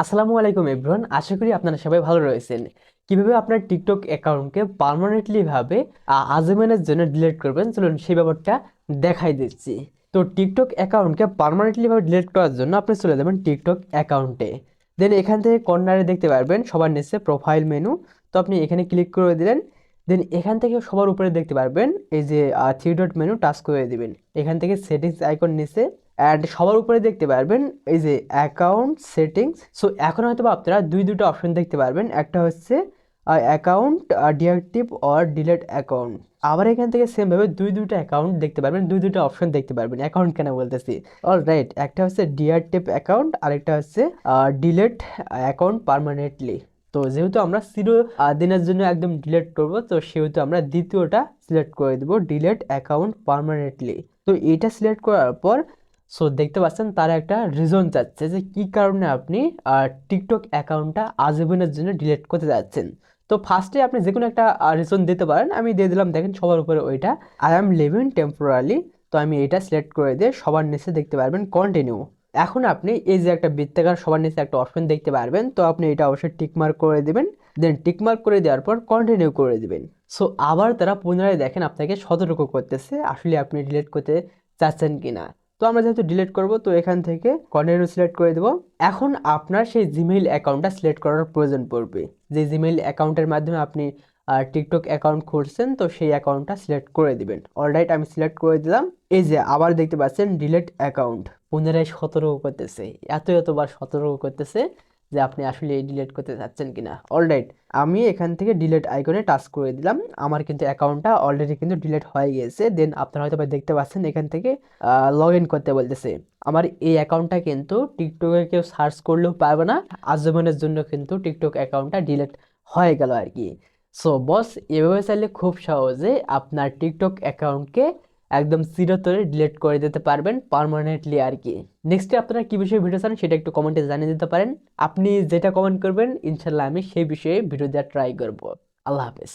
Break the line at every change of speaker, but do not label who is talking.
আসসালামু আলাইকুম এভরিওয়ান, আশা করি আপনারা সবাই ভালো রয়েছেন। কীভাবে আপনার টিকটক অ্যাকাউন্টকে পার্মানেন্টলি ভাবে, আ- আজীবনের জন্য ডিলিট করবেন? চলুন সেই ব্যাপারটা দেখাই দিচ্ছি। তো টিকটক অ্যাকাউন্টকে পার্মানেন্টলি ভাবে ডিলিট করার জন্য আপনি চলে যাবেন টিকটক অ্যাকাউন্টে। দেন এখান থেকে কর্নারে দেখতে পারবেন সবার নিচে প্রোফাইল মেনু তো আপনি এখানে ক্লিক করে দিলেন। দেন এখান থেকে সবার উপরে দেখতে পারবেন এই যে থ্রি ডট মেনু টাচ করে দিবেন। এখান থেকে সেটিংস আইকন নিচে। অ্যান্ড সবার উপরে দেখতে পারবেন, এই যে অ্যাকাউন্ট সেটিংস সো এখন হয়তো আপনারা দুই দুটো অপশন দেখতে পারবেন, একটা হচ্ছে account deactive or delete account আবার এখান থেকে সেমভাবে দুই দুটো অ্যাকাউন্ট দেখতে পারবেন, দুই দুটো অপশন দেখতে পারবেন অ্যাকাউন্ট কেন বলতেছি? অল রাইট একটা হচ্ছে ডিআরটিভ অ্যাকাউন্ট আরেকটা হচ্ছে ডিলেট অ্যাকাউন্ট পার্মানেন্টলি তো যেহেতু আমরা জিরো দিনের জন্য একদম ডিলেট করব, তো সেহেতু আমরা দ্বিতীয়টা সিলেক্ট করে দেবো ডিলেট অ্যাকাউন্ট পার্মানেন্টলি তো এটা সিলেক্ট করার পর সো দেখতে পাচ্ছেন তারা একটা রিজন চাচ্ছে যে কি কারণে আপনি টিকটক অ্যাকাউন্টটা আজীবনের জন্য ডিলিট করতে যাচ্ছেন। তো ফার্স্টে আপনি যে কোনো একটা রিজন দিতে পারেন। আমি দিয়ে দিলাম, দেখেন সবার উপরে ওইটা। আই অ্যাম লিভিং টেম্পোরারি তো আমি এটা সিলেক্ট করে দিয়ে সবার নিচে দেখতে পারবেন কন্টিনিউ এখন আপনি এই যে একটা বৃত্তাকার সবার নিচে একটা অপশন দেখতে পারবেন, তো আপনি এটা অবশ্যই টিকমার্ক করে দিবেন। দেন টিকমার্ক করে দেওয়ার পর কন্টিনিউ করে দিবেন। সো আবার তারা পুনরায় দেখেন আপনাকে সতর্ক করতেছে আসলে আপনি ডিলিট করতে চাচ্ছেন কিনা। তো আমরা যেহেতু ডিলিট করব, তো এখান থেকে কন্টিনিউ সিলেক্ট করে দেবো। এখন আপনার সেই জিমেইল অ্যাকাউন্টটা সিলেক্ট করার প্রয়োজন পড়বে। যে জিমেইল অ্যাকাউন্টের মাধ্যমে আপনি টিকটক অ্যাকাউন্ট খুলছেন, তো সেই অ্যাকাউন্টটা সিলেক্ট করে দিবেন। অলরাইট আমি সিলেক্ট করে দিলাম। এই যে, আবার দেখতে পাচ্ছেন ডিলেট অ্যাকাউন্ট পুনরায় সতর্ক করতেছে। এত এতবার সতর্ক করতেছে। যে আপনি আসলে ডিলিট করতে চাচ্ছেন কিনা। অলরাইট আমি এখান থেকে ডিলেট আইকনে টাচ করে দিলাম। আমার কিন্তু অ্যাকাউন্টটা অলরেডি কিন্তু ডিলেট হয়ে গিয়েছে। দেন আপনারা হয়তো দেখতে পাচ্ছেন এখান থেকে লগ ইন করতে বলতেছে। আমার এই অ্যাকাউন্টটা কিন্তু টিকটকে কেউ সার্চ করলেও পারবে না। আজীবনের জন্য কিন্তু টিকটক অ্যাকাউন্টটা ডিলিট হয়ে গেল আর কি। সো বস এভাবে চাইলে খুব সহজে আপনার টিকটক অ্যাকাউন্টকে একদম চিরতরে ডিলেট করে দিতে পারবেন পারমানেন্টলি আর কি। নেক্সটে আপনারা কি বিষয়ে ভিডিও চান সেটা একটু কমেন্টে জানিয়ে দিতে পারেন। আপনি যেটা কমেন্ট করবেন ইনশাল্লাহ আমি সেই বিষয়ে ভিডিও দেওয়া ট্রাই করব। আল্লাহ হাফেজ।